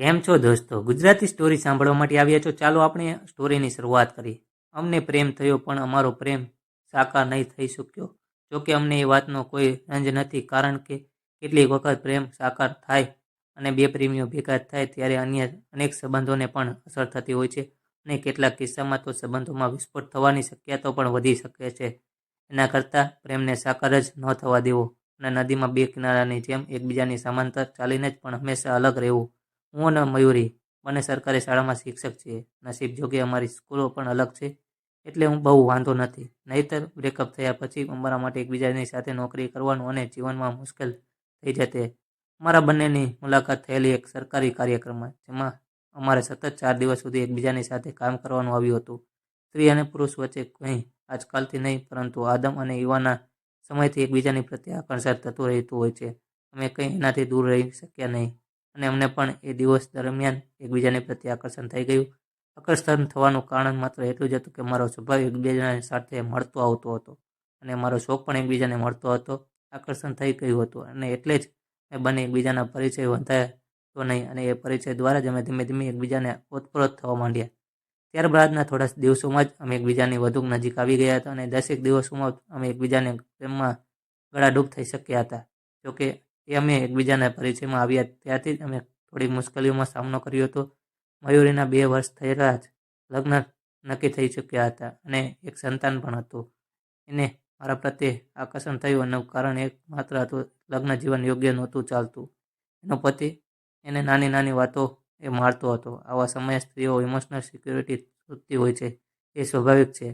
કેમ છો દોસ્તો? ગુજરાતી સ્ટોરી સાંભળવા માટે આવ્યા છો? ચાલો આપણે સ્ટોરીની શરૂઆત કરીએ. અમને પ્રેમ થયો, પણ અમારો પ્રેમ સાકાર નહીં થઈ શક્યો. જોકે અમને એ વાતનો કોઈ રંજ નથી, કારણ કે કેટલીક વખત પ્રેમ સાકાર થાય અને બે પ્રેમીઓ ભેગા થાય ત્યારે અન્ય અનેક સંબંધોને પણ અસર થતી હોય છે અને કેટલાક કિસ્સામાં તો સંબંધોમાં વિસ્ફોટ થવાની શક્યતાઓ પણ વધી શકે છે. એના કરતાં પ્રેમને સાકાર જ ન થવા દેવો અને નદીમાં બે કિનારાની જેમ એકબીજાની સમાંતર ચાલીને જ પણ હંમેશા અલગ રહેવું હું અને મયુરી બંને સરકારી શાળામાં શિક્ષક છીએ. નસીબ જોગે અમારી સ્કૂલો પણ અલગ છે, એટલે હું બહુ વાંધો નથી. નહીંતર બ્રેકઅપ થયા પછી અમારા માટે એકબીજાની સાથે નોકરી કરવાનું અને જીવનમાં મુશ્કેલ થઈ જતે. અમારા બંનેની મુલાકાત થયેલી એક સરકારી કાર્યક્રમમાં, જેમાં અમારે સતત ચાર દિવસ સુધી એકબીજાની સાથે કામ કરવાનું આવ્યું હતું. સ્ત્રી અને પુરુષ વચ્ચે કંઈ આજકાલથી નહીં, પરંતુ આદમ અને યુવાના સમયથી એકબીજાની પ્રત્યે આકર્ષણ થતું રહેતું હોય છે. અમે કંઈ એનાથી દૂર રહી શક્યા નહીં. અને અમને પણ એ દિવસ દરમિયાન એકબીજાને પ્રત્યે આકર્ષણ થઈ ગયું. આકર્ષણ થવાનું કારણ માત્ર એટલું જ હતું કે મારો સ્વભાવ એકબીજાની સાથે મળતો આવતો હતો અને મારો શોખ પણ એકબીજાને મળતો હતો. આકર્ષણ થઈ ગયું હતું અને એટલે જ મેં બંને એકબીજાના પરિચય તો નહીં અને એ પરિચય દ્વારા જ અમે ધીમે ધીમે એકબીજાને ઓતપ્રોત થવા માંડ્યા. ત્યારબાદના થોડા દિવસોમાં જ અમે એકબીજાની વધુ નજીક આવી ગયા હતા અને દસેક દિવસોમાં અમે એકબીજાને પ્રેમમાં ગળાડૂબ થઈ શક્યા હતા. જોકે એ અમે એકબીજાના પરિચયમાં આવ્યા ત્યારથી જ અમે થોડી મુશ્કેલીઓમાં સામનો કર્યો હતો. મયુરીના બે વર્ષ થયેલા જ લગ્ન નક્કી થઈ ચૂક્યા હતા અને એક સંતાન પણ હતું. એને મારા પ્રત્યે આકર્ષણ થયું એનું કારણ એક માત્ર હતું, લગ્ન જીવન યોગ્ય નહોતું ચાલતું. એનો પતિ એને નાની નાની વાતો એ મારતો હતો. આવા સમયે સ્ત્રીઓ ઇમોશનલ સિક્યુરિટી શોધતી હોય છે, એ સ્વાભાવિક છે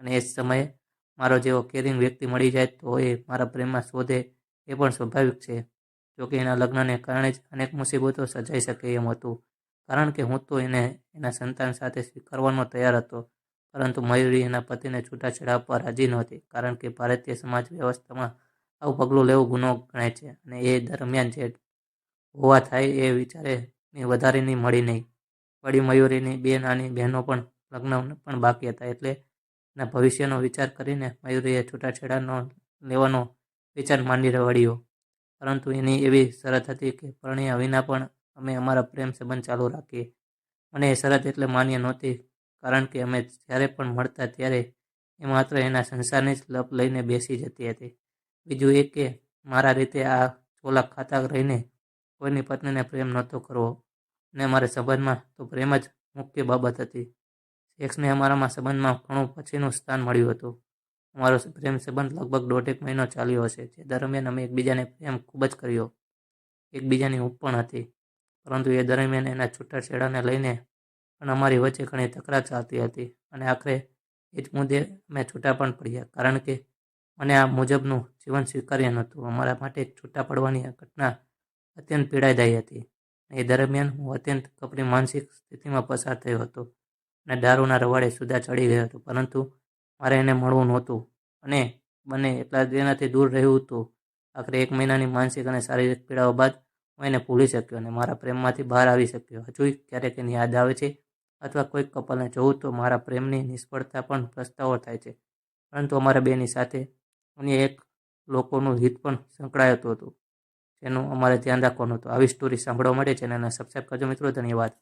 અને એ સમયે મારો જેવો કેરિંગ વ્યક્તિ મળી જાય તો એ મારા પ્રેમમાં શોધે એ પણ સ્વાભાવિક છે. જોકે એના લગ્નને કારણે જ અનેક મુસીબતો સર્જાઈ શકે એમ હતું. કારણ કે હું તો એને એના સંતાન સાથે સ્વીકારવાનો તૈયાર હતો. પરંતુ મયુરી એના પતિને છૂટાછેડા આપવા રાજી નહોતી, કારણ કે ભારતીય સમાજ વ્યવસ્થામાં આવું પગલું લેવું ગુનો ગણાય છે અને એ દરમિયાન જે હોવા થાય એ વિચારે ની વધારેની મળી નહીં. વળી મયુરીની બે નાની બહેનો પણ લગ્ન પણ બાકી હતા એટલે એના ભવિષ્યનો વિચાર કરીને મયુરીએ છૂટાછેડાનો લેવાનો વિચાર માંડી વળ્યો પરંતુ એની એવી શરત હતી કે પરણ્યા વિના પણ અમે અમારા પ્રેમ સંબંધ ચાલુ રાખીએ. મને એ શરત એટલે માન્ય નહોતી, કારણ કે અમે જ્યારે પણ મળતા ત્યારે એ માત્ર એના સંસારની જ લપ લઈને બેસી જતી હતી. બીજું એ કે મારા રીતે આ ચોલા ખાતા રહીને કોઈની પત્નીને પ્રેમ નહોતો કરવો. અને અમારા સંબંધમાં તો પ્રેમ જ મુખ્ય બાબત હતી. સેક્સને અમારામાં સંબંધમાં ઘણું પછીનું સ્થાન મળ્યું હતું. અમારો પ્રેમ સંબંધ લગભગ દોઢેક મહિનો ચાલ્યો હશે, જે દરમિયાન અમે એકબીજાને પ્રેમ ખૂબ જ કર્યો. એકબીજાની હૂંફ પણ હતી, પરંતુ એ દરમિયાન એના છૂટાછેડાને લઈને પણ અમારી વચ્ચે ઘણી તકરાર ચાલતી હતી અને આખરે એ જ મુદ્દે અમે છૂટા પણ પડ્યા, કારણ કે મને આ મુજબનું જીવન સ્વીકાર્ય નહોતું. અમારા માટે છૂટા પડવાની આ ઘટના અત્યંત પીડાદાયી હતી. એ દરમિયાન હું અત્યંત કપરી માનસિક સ્થિતિમાં પસાર થયો હતો અને દારૂના રવાડે સુધા ચડી ગયો હતો, પરંતુ મારે એને મળવું નહોતું. અને બંને એટલા તેનાથી દૂર રહ્યું હતું. આખરે એક મહિનાની માનસિક અને શારીરિક પીડાઓ બાદ હું એને ભૂલી શક્યો અને મારા પ્રેમમાંથી બહાર આવી શક્યો. હજુ ક્યારેક એની યાદ આવે છે અથવા કોઈક કપલને જોઉં તો મારા પ્રેમની નિષ્ફળતા પણ પ્રસ્તાવો થાય છે. પરંતુ અમારા બેની સાથે અન્ય એક લોકોનું હિત પણ સંકળાયતું હતું. જેનું અમારે ધ્યાન રાખવાનું હતું. આવી સ્ટોરી સાંભળવા માટે ચેનલને સબસ્ક્રાઈબ કરજો મિત્રો. ધન્યવાદ.